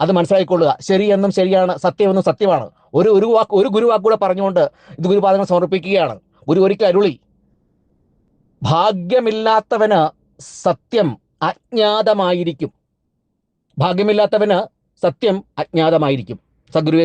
അത് മനസ്സിലാക്കിക്കൊള്ളുക. ശരിയെന്നും ശരിയാണ് സത്യമെന്നും സത്യമാണ്. ഒരു ഒരു വാക്ക് ഒരു ഗുരുവാക്കൂടെ പറഞ്ഞുകൊണ്ട് ഇത് ഗുരുപാദങ്ങൾ സമർപ്പിക്കുകയാണ്. ഗുരു ഒരിക്കൽ അരുളി. ഭാഗ്യമില്ലാത്തവന് സത്യം അജ്ഞാതമായിരിക്കും. ഭാഗ്യമില്ലാത്തവന് സത്യം അജ്ഞാതമായിരിക്കും. സദ്ഗുരുവേ